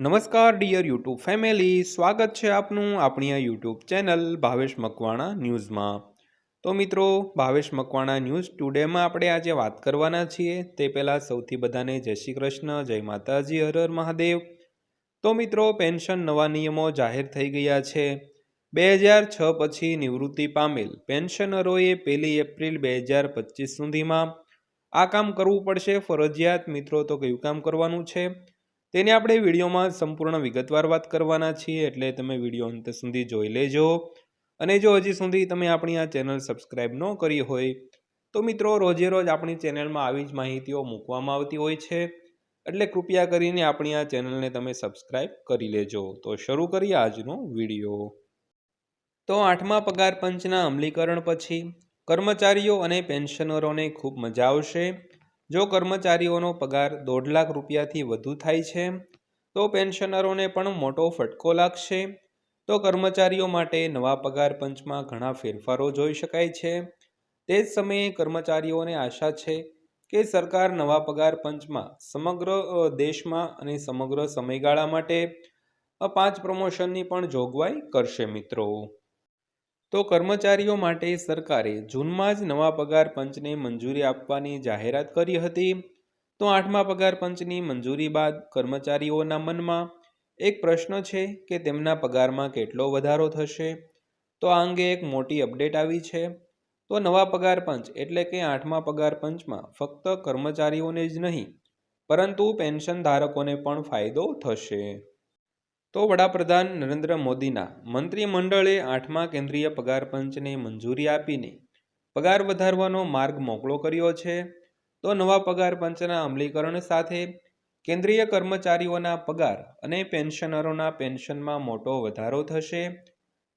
નમસ્કાર dear YouTube family સ્વાગત છે આપનું આપણી આ યુટ્યુબ ચેનલ ભાવેશ મકવાણા ન્યૂઝમાં. તો મિત્રો, ભાવેશ મકવાણા ન્યૂઝ ટુડેમાં આપણે આજે વાત કરવાના છીએ. તે પહેલાં સૌથી બધાને જય શ્રી કૃષ્ણ, જય માતાજી હર મહાદેવ. તો મિત્રો, પેન્શન નવા નિયમો જાહેર થઈ ગયા છે. બે હજાર છ પછી નિવૃત્તિ પામેલ પેન્શનરોએ પહેલી એપ્રિલ બે હજાર પચીસ સુધીમાં આ કામ કરવું પડશે ફરજિયાત. મિત્રો, તો કયું કામ કરવાનું છે? તેની આપણે વિડીયોમાં સંપૂર્ણ વિગતવાર વાત કરવાના છીએ, એટલે તમે વીડિયો અંત સુધી જોઈ લેજો. અને જો હજી સુધી તમે આપણી આ ચેનલ સબસ્ક્રાઈબ ન કરી હોય, તો મિત્રો રોજે રોજ આપણી ચેનલમાં આવી જ માહિતીઓ મૂકવામાં આવતી હોય છે. એટલે કૃપયા કરીને આપણી આ ચેનલને તમે સબસ્ક્રાઈબ કરી લેજો. તો શરૂ કરીએ આજનો વીડિયો. તો આઠમા પગાર પંચના અમલીકરણ પછી કર્મચારીઓ અને પેન્શનરોને ખૂબ મજા આવશે. જો કર્મચારીઓનો પગાર દોઢ લાખ રૂપિયાથી વધુ થાય છે, તો પેન્શનરોને પણ મોટો ફટકો લાગશે. તો કર્મચારીઓ માટે નવા પગાર પંચમાં ઘણા ફેરફારો જોઈ શકાય છે. તે જ સમયે કર્મચારીઓને આશા છે કે સરકાર નવા પગાર પંચમાં સમગ્ર દેશમાં અને સમગ્ર સમયગાળા માટે પાંચ પ્રમોશનની પણ જોગવાઈ કરશે મિત્રો. તો કર્મચારીઓ માટે સરકારે જૂનમાં જ નવા પગાર પંચને મંજૂરી આપવાની જાહેરાત કરી હતી. તો આઠમા પગાર પંચની મંજૂરી બાદ કર્મચારીઓના મનમાં એક પ્રશ્ન છે કે તેમના પગારમાં કેટલો વધારો થશે? તો આ અંગે એક મોટી અપડેટ આવી છે. તો નવા પગાર પંચ એટલે કે આઠમા પગાર પંચમાં ફક્ત કર્મચારીઓને જ નહીં, પરંતુ પેન્શન ધારકોને પણ ફાયદો થશે. તો વડાપ્રધાન નરેન્દ્ર મોદીના મંત્રીમંડળે આઠમા કેન્દ્રીય પગાર પંચને મંજૂરી આપીને પગાર વધારવાનો માર્ગ મોકળો કર્યો છે. તો નવા પગાર પંચના અમલીકરણ સાથે કેન્દ્રીય કર્મચારીઓના પગાર અને પેન્શનરોના પેન્શનમાં મોટો વધારો થશે.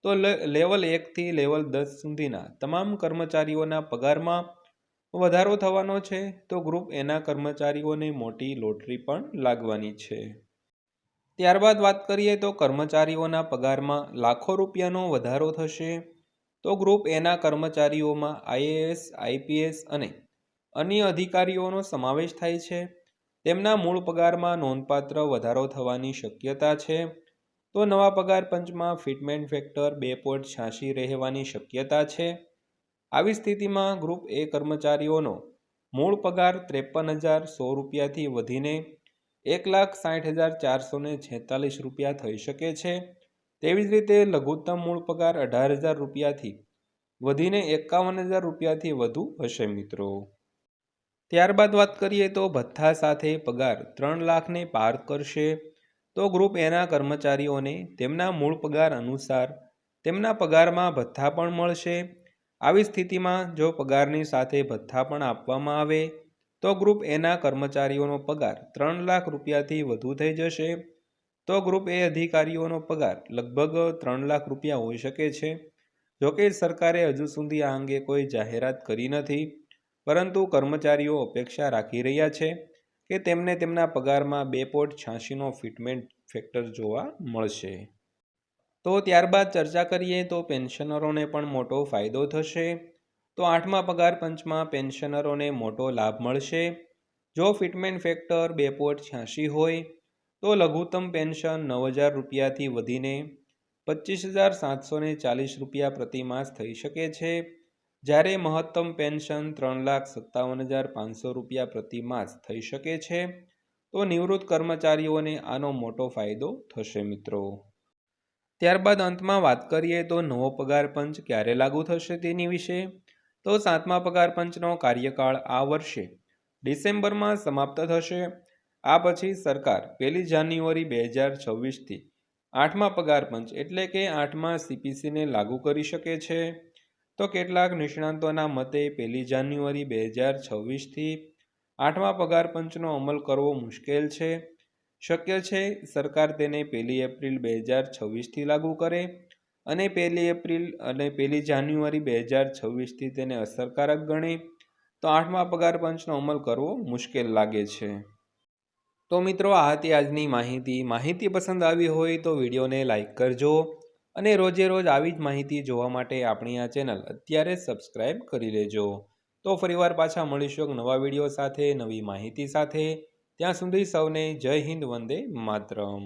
તો લેવલ એકથી લેવલ દસ સુધીના તમામ કર્મચારીઓના પગારમાં વધારો થવાનો છે. તો ગ્રુપ એના કર્મચારીઓને મોટી લોટરી પણ લાગવાની છે. ત્યારબાદ વાત કરીએ તો કર્મચારીઓના પગારમાં લાખો રૂપિયાનો વધારો થશે. તો ગ્રુપ એના કર્મચારીઓમાં આઈએએસ, આઈપીએસ અને અન્ય અધિકારીઓનો સમાવેશ થાય છે. તેમના મૂળ પગારમાં નોંધપાત્ર વધારો થવાની શક્યતા છે. તો નવા પગાર પંચમાં ફિટમેન્ટ ફેક્ટર બે પોઈન્ટ છ્યાસી રહેવાની શક્યતા છે. આવી સ્થિતિમાં ગ્રુપ એ કર્મચારીઓનો મૂળ પગાર ત્રેપન હજાર સો રૂપિયાથી વધીને એક લાખ સાઠ હજાર ચારસો ને છેતાલીસ રૂપિયા થઈ શકે છે. તેવી જ રીતે લઘુત્તમ મૂળ પગાર અઢાર હજાર રૂપિયાથી વધીને એકાવન હજાર રૂપિયાથી વધુ હશે મિત્રો. ત્યારબાદ વાત કરીએ તો ભથ્થા સાથે પગાર ત્રણ લાખને પાર કરશે. તો ગ્રુપ એના કર્મચારીઓને તેમના મૂળ પગાર અનુસાર તેમના પગારમાં ભથ્થા પણ મળશે. આવી સ્થિતિમાં જો પગારની સાથે ભથ્થા પણ આપવામાં આવે તો ગ્રુપ એના કર્મચારીઓનો પગાર ત્રણ લાખ રૂપિયાથી વધુ થઈ જશે. તો ગ્રુપ એ અધિકારીઓનો પગાર લગભગ ત્રણ લાખ રૂપિયા હોઈ શકે છે. જોકે સરકારે હજુ સુધી આ અંગે કોઈ જાહેરાત કરી નથી. પરંતુ કર્મચારીઓ અપેક્ષા રાખી રહ્યા છે કે તેમને તેમના પગારમાં બે પોઈન્ટ છ્યાસીનો ફિટમેન્ટ ફેક્ટર જોવા મળશે. તો ત્યારબાદ ચર્ચા કરીએ તો પેન્શનરોને પણ મોટો ફાયદો થશે. તો આઠમા પગાર પંચમાં પેન્શનરોને મોટો લાભ મળશે. જો ફિટમેન ફેક્ટર બે પોઈન્ટ છ્યાસી હોય, તો લઘુત્તમ પેન્શન નવ હજાર રૂપિયાથી વધીને પચીસ હજાર સાતસો ચાલીસ રૂપિયા પ્રતિમાસ થઈ શકે છે. જ્યારે મહત્તમ પેન્શન ત્રણ લાખ સત્તાવન હજાર પાંચસો રૂપિયા પ્રતિમાસ થઈ શકે છે, તો નિવૃત્ત કર્મચારીઓને આનો મોટો ફાયદો થશે મિત્રો. ત્યારબાદ અંતમાં વાત કરીએ તો નવો પગાર પંચ ક્યારે લાગુ થશે તેની વિશે. તો સાતમા પગાર પંચનો કાર્યકાળ આ વર્ષે ડિસેમ્બરમાં સમાપ્ત થશે. આ પછી સરકાર પહેલી જાન્યુઆરી બે હજાર છવ્વીસથી આઠમા પગાર પંચ એટલે કે આઠમા સીપીસીને લાગુ કરી શકે છે. તો કેટલાક નિષ્ણાંતોના મતે પહેલી જાન્યુઆરી બે હજાર છવ્વીસથી આઠમા પગાર પંચનો અમલ કરવો મુશ્કેલ છે. શક્ય છે સરકાર તેને પહેલી એપ્રિલ બે હજાર છવ્વીસથી લાગુ કરે. અને પહેલી એપ્રિલ અને પહેલી જાન્યુઆરી બે હજાર છવ્વીસથી તેને અસરકારક ગણે. તો આઠમા પગાર પંચનો અમલ કરવો મુશ્કેલ લાગે છે. તો મિત્રો, આ હતી આજની માહિતી. માહિતી પસંદ આવી હોય તો વિડીયોને લાઇક કરજો અને રોજે રોજ આવી જ માહિતી જોવા માટે આપણી આ ચેનલ અત્યારે જ સબસ્ક્રાઈબ કરી લેજો. તો ફરીવાર પાછા મળીશું એક નવા વીડિયો સાથે, નવી માહિતી સાથે. ત્યાં સુધી સૌને જય હિન્દ, વંદે માતરમ.